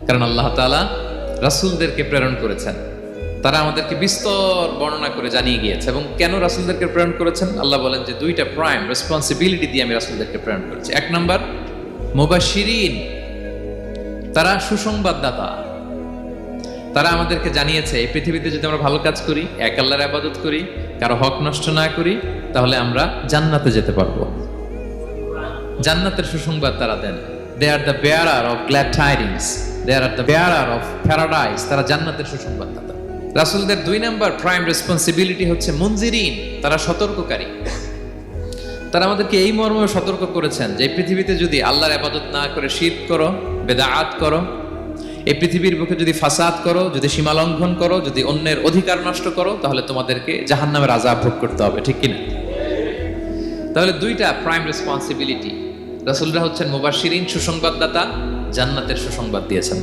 কারণ আল্লাহ তাআলা রাসূলদেরকে প্রেরণ করেছেন। তারা আমাদেরকে বিস্তর বর্ণনা করে জানিয়ে গিয়েছে এবং কেন রাসূলদেরকে প্রেরণ করেছেন? আল্লাহ বলেন যে দুইটা প্রাইম রেসপন্সিবিলিটি দিয়ে আমি রাসূলদেরকে প্রেরণ করেছি। এক নম্বর, মুবাশশিরিন, তারা সুসংবাদদাতা। তারা আমাদেরকে জানিয়েছে, এই পৃথিবীতে যদি আমরা ভালো কাজ করি, এক আল্লাহর আবাদত করি, কারও হক নষ্ট না করি, তাহলে আমরা জান্নাতে যেতে পারব। জান্নাতের সুসংবাদ তারা দেন। They are the bearer of glad tidings they are of paradise তারা জান্নাতের সুসংবাদদাতা। রাসূলদের দুই নাম্বার প্রাইম রেসপন্সিবিলিটি হচ্ছে মুনজিরিন তারা সতর্ককারী। তারা আমাদেরকে এই মর্মে সতর্ক করেছেন যে পৃথিবীতে যদি আল্লাহর আবাদত না করে শীত করো বেদাআত করো, এই পৃথিবীর বুকে যদি ফাসাদ করো, যদি সীমা লঙ্ঘন করো, যদি অন্যের অধিকার নষ্ট করো, তাহলে তোমাদেরকে জাহান্নামের আজাব ভোগ করতে হবে, ঠিক কিনা? তাহলে দুইটা প্রাইম রেসপন্সিবিলিটি রাসুলরা হচ্ছেন মুবাশশিরিন, সুসংবাদদাতা জান্নাতের সুসংবাদ দিয়েছেন।